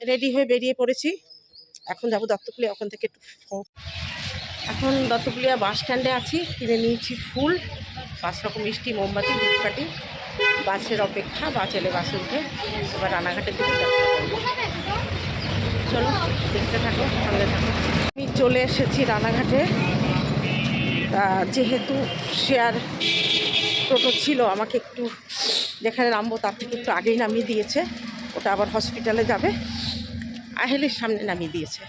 Ready হয়ে বেরিয়ে পড়েছি। এখন যাব দত্তকুলিয়া ওখান থেকে একটু এখন দত্তকুলিয়া বাস স্ট্যান্ডে আছি, কিনে নিয়েছি ফুল, পাঁচ রকম মিষ্টি মোমবাতি, ধূপকাঠি, বাসের অপেক্ষা, বাস এলে বাসে উঠে এবার রানাঘাটের দিকে যাত্রা চলো, দেখতে থাকো, সঙ্গে থাকো। আমি চলে এসেছি রানাঘাটে। যেহেতু শেয়ার টোটো ছিল, আমাকে একটু যেখানে নামবো তার থেকে একটু আগেই নামিয়ে দিয়েছে, ওটা আবার হসপিটালে যাবে। আহেলের সামনে নামিয়ে দিয়েছে।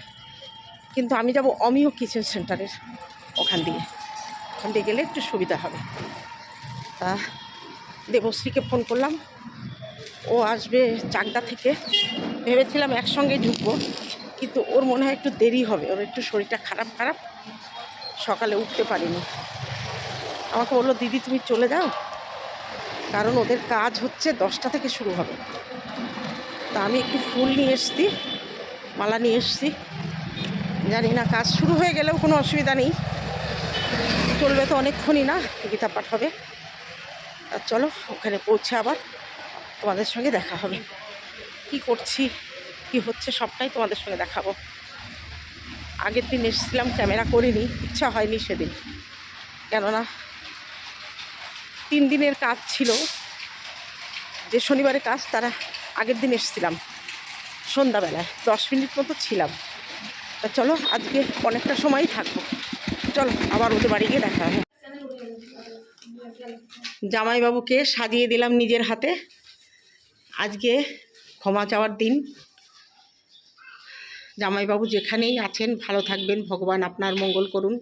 কিন্তু আমি যাব অমিও কিচেন সেন্টারের ওখান দিয়ে। ওখান দিয়ে গেলে একটু সুবিধা হবে। তা দেবশ্রীকে ফোন করলাম। ও আসবে চাকদা থেকে। ভেবেছিলাম একসঙ্গে ঢুকবো, কিন্তু ওর মনে হয় একটু দেরি হবে। ওর একটু শরীরটা খারাপ খারাপ। সকালে উঠতে পারিনি। আমাকে বলল, দিদি, তুমি চলে যাও। কারণ ওদের কাজ হচ্ছে দশটা থেকে শুরু হবে। তা আমি একটু ফুল নিয়ে এসছি। মালা নিয়ে এসছি। জানি না, কাজ শুরু হয়ে গেলেও কোনো অসুবিধা নেই। চলবে তো অনেকক্ষণই না, গীতা পাঠ হবে। আর চলো, ওখানে পৌঁছে আবার তোমাদের সঙ্গে দেখা হবে। কি করছি, কি হচ্ছে সবটাই তোমাদের সঙ্গে দেখাবো। আগের দিন এসেছিলাম, ক্যামেরা করিনি, ইচ্ছা হয়নি সেদিন। কেননা, তিন দিনের কাজ ছিল। যে শনিবারে কাজ, তারা আগের দিন এসেছিলাম। সন্ধ্যাবেলায়, দশ মিনিট মতো ছিলাম। তা চলো, আজকে অনেকটা সময়ই থাকব। চলো, আবার ওদের বাড়ি গিয়ে দেখা হবে। জামাইবাবুকে সাজিয়ে দিলাম নিজের হাতে। আজকে ক্ষমা চাওয়ার দিন। জামাইবাবু যেখানেই আছেন, ভালো থাকবেন, ভগবান আপনার মঙ্গল করুন।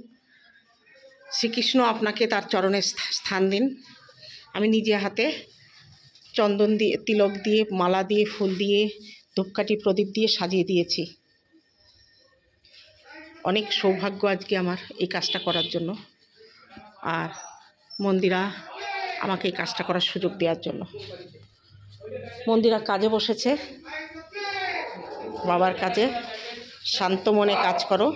শ্রীকৃষ্ণ আপনাকে তার চরণে স্থান দিন। আমি নিজে হাতে চন্দন দিয়ে, তিলক দিয়ে, মালা দিয়ে, ফুল দিয়ে ধূপকাঠি প্রদীপ দিয়ে সাজিয়ে দিয়েছি। অনেক সৌভাগ্য আজকে আমার এই কাজটা করার জন্য। আর মন্দিরা আমাকে এই কাজটা করার সুযোগ দেওয়ার জন্য। মন্দিরা কাজে বসেছে। বাবার কাজে শান্ত মনে কাজ করো।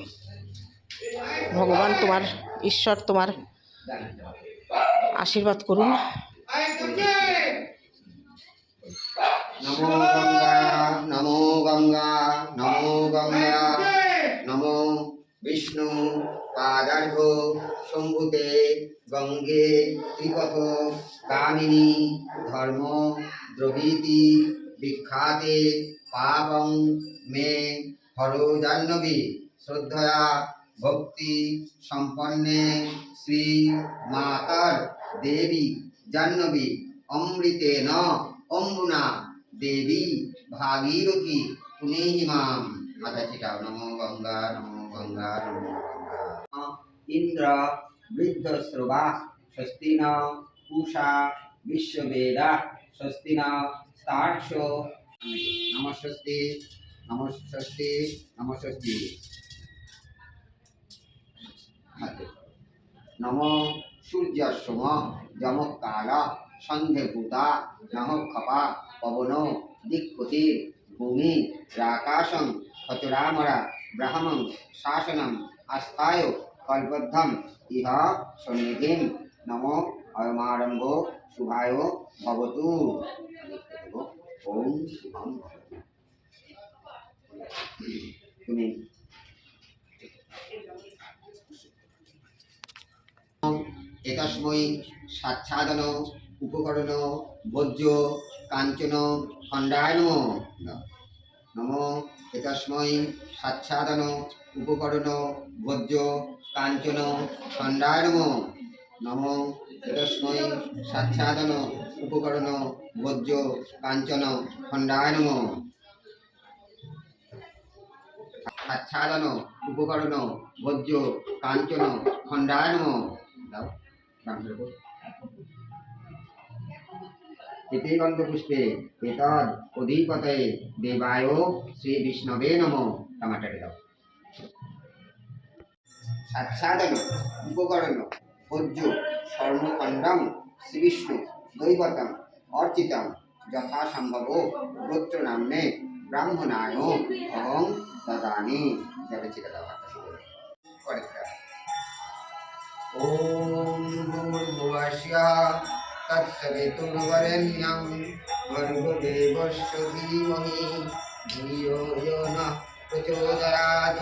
ভগবান তোমার, ঈশ্বর তোমার আশীর্বাদ করুন। নমো গঙ্গা নমো গঙ্গা নমো বিষ্ণু পাদার্ঘ শম্ভুতে গঙ্গে ত্রিপথ কামিনী ধর্ম দ্রবীতি বিখ্যাতে পাপং মে হরো জাহ্নবী শ্রদ্ধয়া ভক্তি সম্পন্নে শ্রী মাতার দেবী জাহ্নবী অমৃতেন অম্বুনা দেবী ভাগীরথী পুনেহিমাম মাথা চিটাও নমো গঙ্গা নমো গঙ্গা নমো গঙ্গা। ইন্দ্র বৃদ্ধ শ্রবা স্বস্তি ন পূষা বিশ্ববেদা স্বস্তি ন স্তার্ষ নমস্বস্তি নমস্বস্তি নমস্বস্তি হাতে নম সূর্যসম যমকাল সন্ধেভূতা নহ খপা, পবন, দিক্পতি, ভূমি রাকাশং খচরামরা, ব্রাহ্মং, শাসনম, আস্থায়, কল্পদ্ধম, ইহ, সন্নিধিম, নম, অয়মারম্ভ, শুভায়, ভবতু। ওম শুভম তুমি এতস্মৈ সাচ্ছাদন উপকরণ ভোজ্য কাঞ্চন, খণ্ডায় নম। নম সাচ্ছাদন, উপকরণ বজ্র কাঞ্চন, খণ্ডায় নম। নম সাচ্ছাদন, উপকরণ বজ্র কাঞ্চন, খণ্ডায় সাচ্ছাদন, উপকরণ বজ্র কাঞ্চন, খণ্ডায় দাও। এতে গন্ধপুষ্পে এতদ অধিপতয়ে দেবায় শ্রী বিষ্ণবে নম টমাটারে দাও সাচ্ছাদন উপকরণ ভোজ্য স্বর্ণখণ্ডম শ্রী বিষ্ণু দৈবতম অর্চিতম যথাসম্ভব গোত্র নাম্নে ব্রাহ্মণায় অহং দদামি করো। করে ফেরা। তত্ত্ববে তুমবরেণ্যং ভর্গবে বর্ষ ধীমহি। ধিয়ো ন প্রচোদয়াথ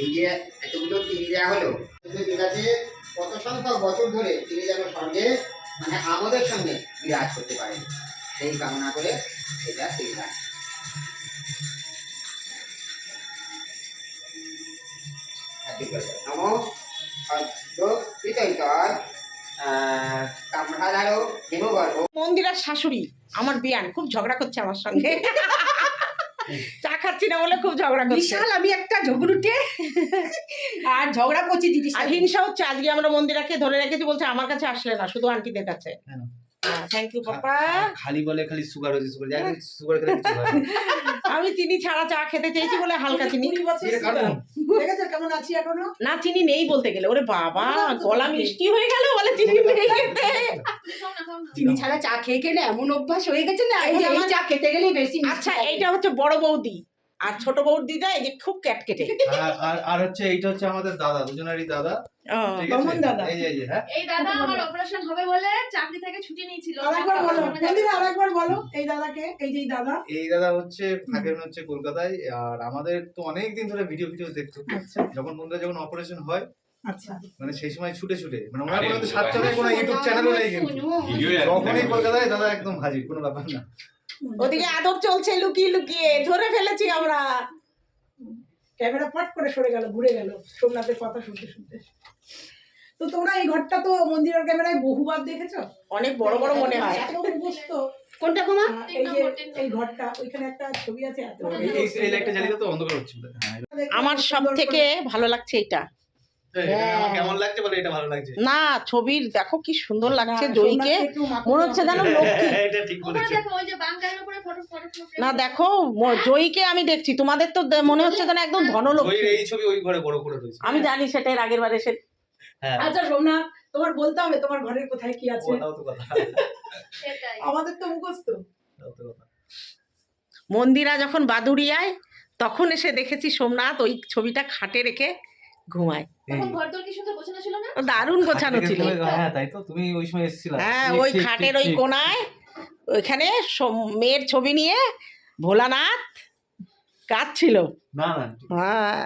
এই যে এতগুলো তিল দেওয়া হলো তিলাতে কত সংখ্যক বছর ধরে তিনি যেন স্বর্গে মানে আমাদের সঙ্গে বিরাজ করতে সেই কামনা করে এটা হেমগর্ভ। মন্দিরার শাশুড়ি, আমার বিয়ান, খুব ঝগড়া করছে আমার সঙ্গে। চা খাচ্ছি না বলে খুব ঝগড়া করছি। বিশাল আমি একটা ঝগড়ুটে আর ঝগড়া করছি দিদির আর হিংসা হচ্ছে আজকে আমরা মন্দিরাকে ধরে রেখেছি বলছে আমার কাছে আসলে না শুধু আন্টিদের কাছে? থ্যাংক ইউ পাপা খালি বলে খালি সুগার হয়েছে সুগার যাই সুগার খেলে কিছু আমি চিনি ছাড়া চা খেতে চেয়েছি বলে হালকা চিনি। দেখেছ কেমন আছি এখনও না চিনি নেই বলতে গেলে ওরে বাবা গলা মিষ্টি হয়ে গেল বলে চিনি নেই খেতে চিনি ছাড়া চা খেয়ে খেলে এমন অভ্যাস হয়ে গেছে না এই চা খেতে গেলেই বেশি আচ্ছা এইটা হচ্ছে বড় বৌদি আর ছোট বউর দিদা এই যে খুব ক্যাটকেটে। আর আর হচ্ছে এইটা হচ্ছে আমাদের দাদা দুজনেরই দাদা। বামন দাদা। এই এই হ্যাঁ? এই দাদা আমার অপারেশন হবে বলে চাকরি থেকে ছুটি নিয়েছিল। আরেকবার বলো মন্দিরা আরেকবার বলো এই দাদাকে এই যে দাদা। এই দাদা হচ্ছে থাকেন হচ্ছে কলকাতায় আর আমাদের তো অনেক দিন ধরে ভিডিও ভিডিও দেখতো। আচ্ছা। যখন বন্ধুরা যখন অপারেশন হয় আচ্ছা। মানে সেই সময় ছুটে ছুটে। মানে ওনার কোনো। সাতজনের কোনো ইউটিউব চ্যানেলও নেই কিন্তু। যখনই কলকাতায় দাদা একদম হাজির কোনো ব্যাপার না। ওদিকে আদর চলছে লুকিয়ে লুকিয়ে ধরে ফেলেছি আমরা। ক্যামেরা পট করে সরে গেল ঘুরে গেল সোমনাথের কথা শুনতে শুনতে। তো তোমরা এই ঘরটা তো মন্দিরের ক্যামেরায় বহুবার দেখেছ? অনেক বড় বড় মনে হয়। এত কোনটা কমা এই যে এই ঘরটা ওইখানে একটা ছবি আছে এত এই- লাইটটা জ্বালিয়ে তো অন্ধকার হচ্ছে। আমার সব থেকে ভালো লাগছে এটা কেমন লাগছে বলে? এটা ভালো লাগছে। না ছবির দেখো কি সুন্দর লাগছে জয়ীকে। মনে হচ্ছে যেন লক্ষ্মী। এটা ঠিক উপরে বলেছে। দেখো ওই যে বাঙ্কারের উপরে ফটো ফটো না দেখো জয়ীকে আমি দেখছি। তোমাদের তো মনে হচ্ছে যেন একদম ধনলক্ষ্মী। এই ছবি ওই ঘরে বড় করে আমি জানি সেটা এর আগের বার এসে হ্যাঁ। আচ্ছা সোমনাথ তোমার বলতে হবে তোমার ঘরের কোথায় কি আছে? আমাদের তো মুখস্থ। মন্দিরা যখন বাদুড়িয়ায় তখন এসে দেখেছি সোমনাথ ওই ছবিটা খাটে রেখে ঘুমায়। তখন ঘরদোর কি সুন্দর গোছানো ছিল না? দারুণ গোছানো ছিল। হ্যাঁ তাই তো তুমি ওই সময় এসেছিলা। হ্যাঁ খাটের ওই। কোনায় ওইখানে মেয়ের ছবি নিয়ে ভোলানাথ কাঁদছিল। না না ঠিক। হ্যাঁ।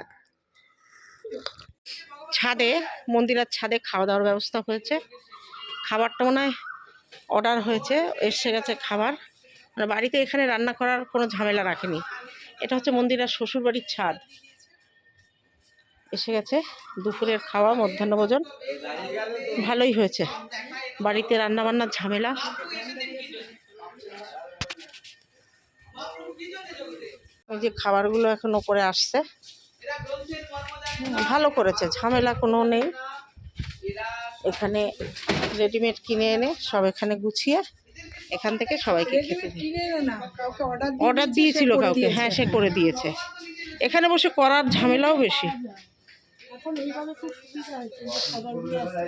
ছাদে মন্দিরের ছাদে খাওয়া দাওয়ার ব্যবস্থা হয়েছে। খাবারটা মনে হয় অর্ডার হয়েছে এসে গেছে খাবার। মানে বাড়িতে এখানে রান্না করার কোনো ঝামেলা রাখেনি। এটা হচ্ছে মন্দিরের শ্বশুরবাড়ির ছাদ। এসে গেছে। দুপুরের খাওয়া মধ্যাহ্ন ভোজন। ভালোই হয়েছে। বাড়িতে রান্না বান্নার ঝামেলা। ওই যে খাবারগুলো এখন ওপরে আসছে। ভালো করেছে ঝামেলা কোনো নেই। এখানে রেডিমেড কিনে এনে সব এখানে গুছিয়ে এখান থেকে সবাইকে খেতে অর্ডার দিয়েছিল কাউকে। হ্যাঁ সে করে দিয়েছে। এখানে বসে করার ঝামেলাও বেশি। এখন এইভাবে খুব সুবিধা হয়েছে যে খাবারগুলো আসছে।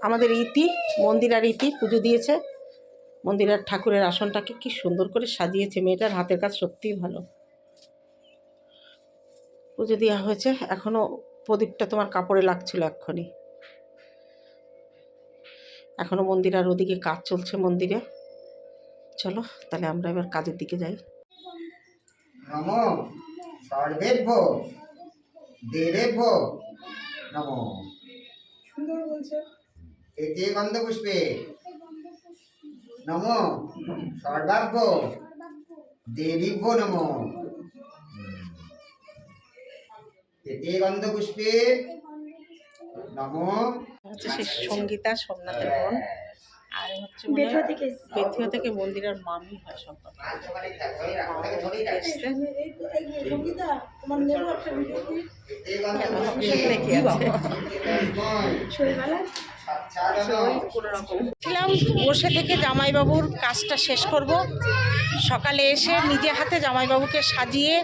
আমাদের ইতি, মন্দিরার ইতি পুজো দিয়েছে। মন্দিরার ঠাকুরের আসনটাকে কি সুন্দর করে সাজিয়েছে মেয়েটার হাতের কাজ সত্যিই ভালো। পুজো দেওয়া হয়েছে। এখনও প্রদীপটা তোমার কাপড়ে লাগছিল এক্ষুনি। এখনও মন্দির আর ওদিকে কাজ চলছে মন্দিরে। চলো তাহলে আমরা এবার কাজের দিকে যাই। নম সর্বেভ্য দেবেভ্য নম। সুন্দর বলছে। এতে গন্ধপুষ্পে। নম সর্বাভ্য দেবীভ্য নম। এতে গন্ধপুষ্পে। নম। হচ্ছে সঙ্গীতা সোমনাথের বোন আর হচ্ছে বেথুয়া থেকে বেথুয়া থেকে মন্দিরের মামি হয় সম্পর্কে ছিলাম বসে থেকে জামাইবাবুর কাজটা শেষ করব। সকালে এসে নিজে হাতে জামাইবাবুকে সাজিয়ে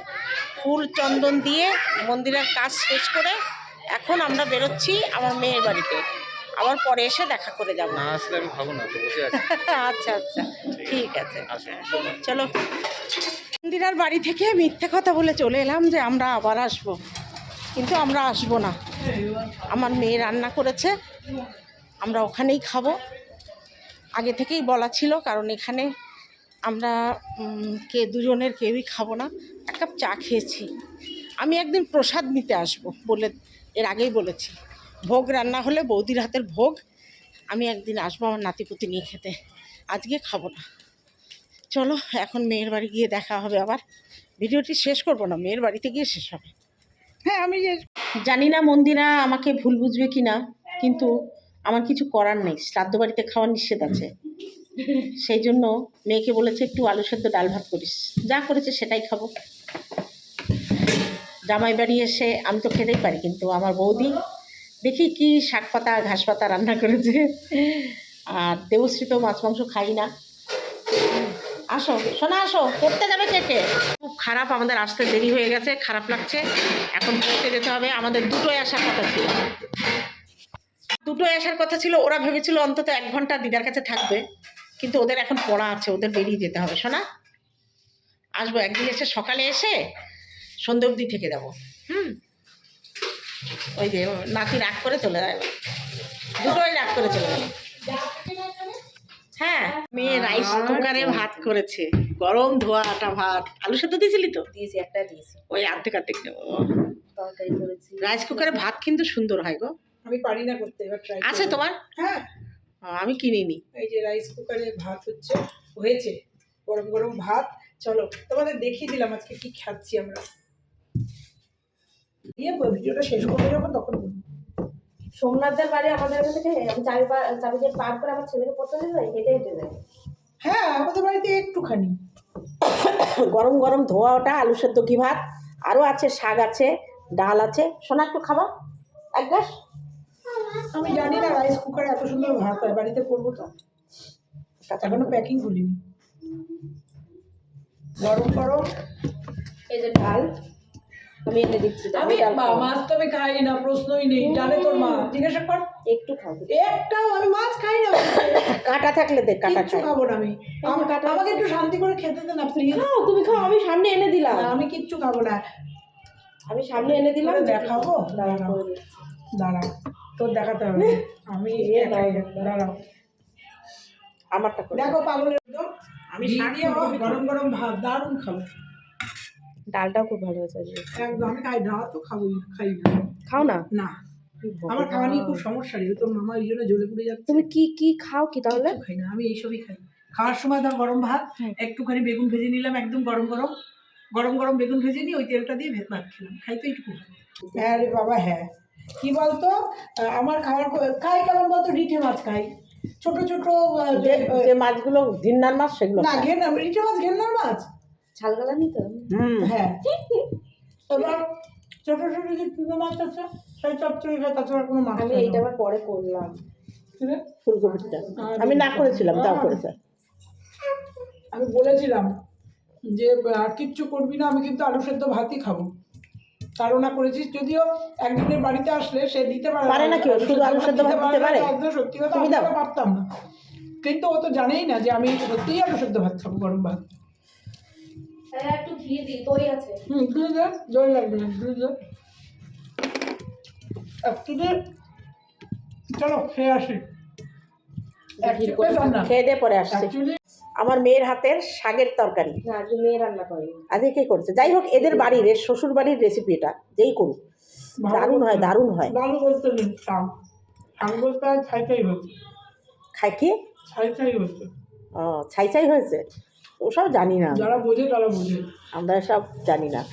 ফুল চন্দন দিয়ে মন্দিরের কাজ শেষ করে এখন আমরা বেরোচ্ছি আমার মেয়ের বাড়িতে। আবার পরে এসে দেখা করে যাব। না আসলে আমি খাব না বসে আছি। আচ্ছা আচ্ছা ঠিক আছে। চলো। মন্দিরার বাড়ি থেকে মিথ্যে কথা বলে চলে এলাম যে আমরা আবার আসব। কিন্তু আমরা আসব না। আমার মেয়ে রান্না করেছে আমরা ওখানেই খাব। আগে থেকেই বলা ছিল কারণ এখানে আমরা কে দুজনের কেউই খাব না। এক কাপ চা খেয়েছি। আমি একদিন প্রসাদ নিতে আসব বলে এর আগেই বলেছি। ভোগ রান্না হলে বৌদির হাতের ভোগ আমি একদিন আসব আমার নাতিপুতি নিয়ে খেতে। আজকে খাব না। চলো এখন মেয়ের বাড়ি গিয়ে দেখা হবে আবার। ভিডিওটি শেষ করব না মেয়ের বাড়িতে গিয়ে শেষ হবে। হ্যাঁ আমি জানি না মন্দিরা আমাকে ভুল বুঝবে কি না কিন্তু আমার কিছু করার নেই। শ্রাদ্ধ বাড়িতে খাওয়া নিষেধ আছে। সেই জন্য মেয়েকে বলেছে একটু আলু সেদ্ধ ডাল ভাত করিস। যা করেছে সেটাই খাব। জামাই বাড়ি এসে আমি তো খেতেই পারি কিন্তু আমার বৌদি দেখি কি শাক পাতা, ঘাস পাতা রান্না করেছে। আর দেবশ্রী তো মাছ মাংস খাই না। আসো শোনা আসো পড়তে যাবে কে কে? খুব খারাপ, আমাদের আসতে দেরি হয়ে গেছে, খারাপ লাগছে। এখন পড়তে যেতে হবে, আমাদের দুটোই আসার কথা ছিল। দুটোই আসার কথা ছিল, ওরা ভেবেছিল অন্তত এক ঘণ্টা দিদার কাছে থাকবে। কিন্তু ওদের এখন পড়া আছে, ওদের বেরিয়ে যেতে হবে। শোনা আসব একদিন এসে সকালে এসে সন্ধে অবধি থেকে যাব। হুম? ওই যে নাতি রাগ করে চলে যাবে দুটোই রাগ করে চলে যাবে হ্যাঁ মেয়ে রাইস কুকারে ভাত করেছে। গরম ধোয়া আটা ভাত। আলু সেদ্ধ দিয়েছিলি তো? দিয়েছি একটা দিয়েছি। ওই আর্ধেক আর্ধেক নেব। তরকারি করেছি। রাইস কুকারে ভাত কিন্তু সুন্দর হয় গো। আমি পারি না করতে এবার ট্রাই আছে তোমার? হ্যাঁ। আমি কিনিনি। এই যে রাইস কুকারে ভাত হচ্ছে হয়েছে। গরম গরম ভাত। চলো তোমাদের দেখিয়ে দিলাম আজকে কি খাচ্ছি আমরা। দিয়ে ভিডিওটা শেষ করব যখন তখন। সোমনাথদের বাড়ি আমাদের এখান থেকে আমি চাবি পা- চাবি দিয়ে পার করে আমার ছেলেকে পড়তে দিয়ে যাই হেঁটে হেঁটে যাই হ্যাঁ আমাদের বাড়িতে একটুখানি। গরম গরম ধোয়া ওটা আলু সেদ্ধ কি ভাত? আরও আছে শাক আছে ডাল আছে। সোনা একটু খাবা। এক গ্লাস। আমি জানি না রাইস কুকারে এত সুন্দর ভাত হয় বাড়িতে করব তো। এখনও প্যাকিং খুলিনি। গরম গরম। এই যে ডাল। আমি এনে দিচ্ছি আমি মাছ তো আমি খাই না প্রশ্নই নেই। জানে তোর মা। জিজ্ঞাসা কর। একটু খাব একটাও আমি মাছ খাই না। কাটা থাকলে দে কাটা খাই। খাব না আমি। আম- আমাকে একটু শান্তি করে খেতে দে না প্লিজ খাও তুমি খাও আমি সামনে এনে দিলাম। আমি কিচ্ছু খাব না। আমি সামনে এনে দিলাম। দেখাবো? দাঁড়াও দাঁড়াও তোর দেখাতে হবে। আমি দাঁড়াও আমারটা দেখো পাগলের একদম আমি গরম গরম ভাত দারুণ খাব। ডালটাও খুব ভালো হয়েছে একদম আমি খাই না তো খাবোই খাই না। খাও না? না। আমার খাওয়া নিয়ে খুব সমস্যা রে তোর মামা এই জন্য জ্বলে পুড়ে যাচ্ছে। তুমি কি কি খাও কি তাহলে? খাই না আমি এইসবই খাই। খাওয়ার সময় ধর গরম ভাত একটুখানি বেগুন ভেজে নিলাম একদম গরম গরম। গরম গরম বেগুন ভেজে নিয়ে ওই তেলটা দিয়ে ভেত ভাত খেলাম। খাই তো এইটুকু। হ্যাঁ রে বাবা হ্যাঁ। কি বলতো আমার খাওয়ার খাই কেমন বলতো রিঠে মাছ খাই। ছোট ছোট যে মাছগুলো ভিন্নার মাছ সেগুলো না খাই। ঘেনা রিঠে মাছ ঘেন্নার মাছ। ঝালগালা নিতে হুম। হ্যাঁ। এবার ছোট ছোট যে চুনো মাছ আছে সেই চচ্চড়ি খাই তাছাড়া কোনো মাছ আমি এইটা না। আবার পরে করলাম। কি রে? ফুলকপিটা আমি না করেছিলাম তাও করেছে। আমি বলেছিলাম যে আর কিচ্ছু করবি না আমি কিন্তু আলু সেদ্ধ ভাতই খাব। তারও না করেছিস যদিও একদিনের বাড়িতে আসলে সে দিতে পারে পারে না কেউ? শুধু আলু সেদ্ধ ভাত দিতে পারে? একদম সত্যি কথা আমি দাও? পারতাম না। কিন্তু ও তো জানেই না যে আমি সত্যিই আলু সেদ্ধ ভাত খাব গরম ভাত। একটু ঘি দিই দই আছে। হুম তুই দে দই লাগবে না তুই দে। একটু চলো খেয়ে আসি। খেয়ে দিয়ে পরে আসছি। আমার মেয়ের হাতের শাকের তরকারি। মেয়ে রান্না আজকে কে করছে? যাই হোক এদের বাড়ির এর শ্বশুর বাড়ির রেসিপি এটা। যেই করুক। দারুণ হয় দারুণ হয়। ভালো বলতে বলতে ছাই ছাই হচ্ছে। খাই কি? ছাই ছাই হচ্ছে। ও ছাই ছাই হয়েছে? ওসব জানি না। যারা বোঝে তারা বোঝে। আমরা সব জানি না।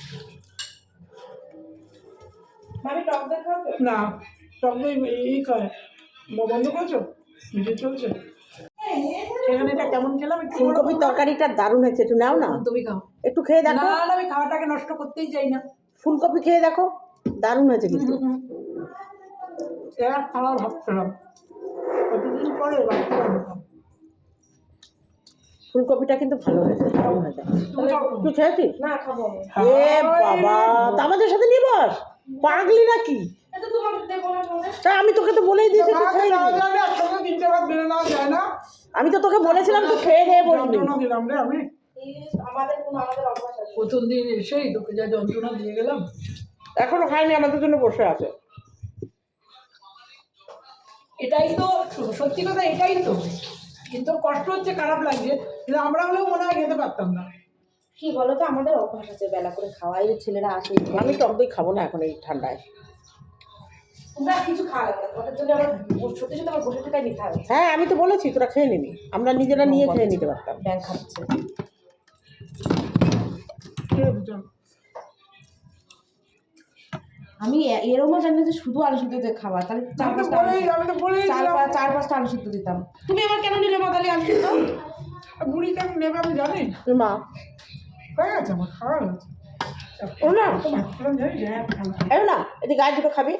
মানে টক না সব এই খায়। ব- বন্ধ করছ? ভিডিও চলছে। সেখানে এটা কেমন খেলাম? একটু ফুলকপির তরকারিটা দারুণ হয়েছে একটু নাও না। তুমি খাও। একটু খেয়ে না দেখো। না আমি খাওয়াটাকে নষ্ট করতেই চাই না। ফুলকপি খেয়ে দেখো। দারুণ হয়েছে কিন্তু। এরা খাওয়া ভাবছিলাম কতদিন পরে ভাবছিলাম ফুলকপিটা কিন্তু ভালো হয়েছে দারুণ হয়েছে তুমি খাও তুই খেয়েছিস না খাব এ বাবা তা আমাদের সাথে নিয়ে বস পাগলি নাকি আমি তোকে তো বলেই দিয়েছি তুই খেয়ে না যায় আমি তো তোকে বলেছিলাম তুই খেয়ে খেয়ে বসবি যন্ত্রণা দিলাম রে আমি ইস, আমাদের কোনো আমাদের অভ্যাস আছে প্রথম দিন এসেই তোকে যা যন্ত্রণা দিয়ে গেলাম এখনও খাইনি আমাদের জন্য বসে আছে এটাই তো সত্যি কথা এটাই তো কিন্তু কষ্ট হচ্ছে খারাপ লাগছে। কিন্তু আমরা হলেও মনে হয় খেতে পারতাম না। কি বলো তো আমাদের অভ্যাস আছে বেলা করে খাওয়াই যে ছেলেরা আসে আমি টক দই খাব না এখন এই ঠান্ডায়। তোমরা কিছু খাওয়া না ওটার জন্য আবার সত্যি সত্যি আমার বসে থাকাই নিতে হবে। হ্যাঁ আমি তো বলেছি তোরা খেয়ে নিবি। আমরা নিজেরা নিয়ে খেয়ে নিতে পারতাম। ব্যাংক খাচ্ছে। আমি এরমও জানি যে শুধু আলু সিদ্ধ দিয়ে খাবার তাহলে চার পাঁচটা চার চার পাঁচটা আলু সিদ্ধ দিতাম। তুমি আবার কেন নিলে মাদালি আলু সিদ্ধ? বুড়ি কেমন নেবে আমি জানি। মা। হয়ে গেছে আমার খাওয়া হয়েছে ও না। হ্যাঁ খাব। এই না এদিকে গায়ে দুটো খাবি।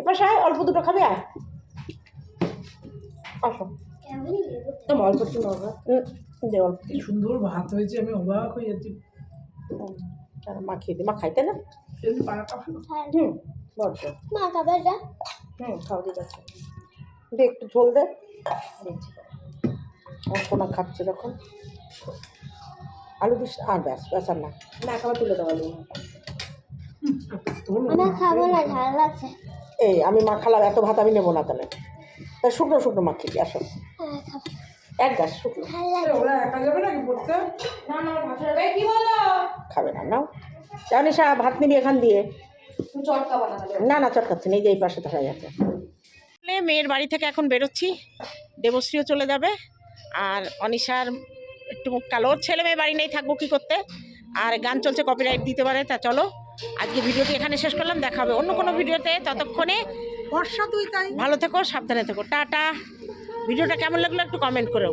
এবার সাহেব অল্প দুটো খাবি আসো। অল্প একটু দে অল্প। কি সুন্দর ভাত হয়েছে আমি অবাক হয়ে যাচ্ছি। মা খেয়ে দি। মা খাইতে না? সেদিন পাড়াটা ভালো হুম বড্ড মা খাবারটা হুম খাওয়া দিয়ে যাচ্ছে দে একটু ঝোল দে। আমার খাচ্ছে যখন। আলু দিস আর ব্যাস ব্যাস আর না। না খাবার তুলে দেওয়া আলু। আমার খাব না ঝাল লাগছে এই আমি মা খালাম এত ভাত আমি নেব না তাহলে। তা শুকনো শুকনো মা খেবি আসো। হ্যাঁ, এক গাছ শুকনো। খাবে না নাও। জানিস ভাত নিবি এখান দিয়ে। চটকা না না চটকাচ্ছে না এই যে এই পাশে ধরা যাচ্ছে। মেয়ের বাড়ি থেকে এখন বেরোচ্ছি। দেবশ্রীও চলে যাবে। আর অনিশার একটু মুখ কালো। ওর ছেলে মেয়ে বাড়ি নেই থাকব কি করতে? আর গান চলছে কপিরাইট দিতে পারে তা চলো। আজকে ভিডিওটি এখানে শেষ করলাম দেখা হবে অন্য কোনো ভিডিওতে। ততক্ষণে বর্ষা তুই তাই। ভালো থেকো সাবধানে থেকো। টাটা। ভিডিওটা কেমন লাগল একটু কমেন্ট করেও।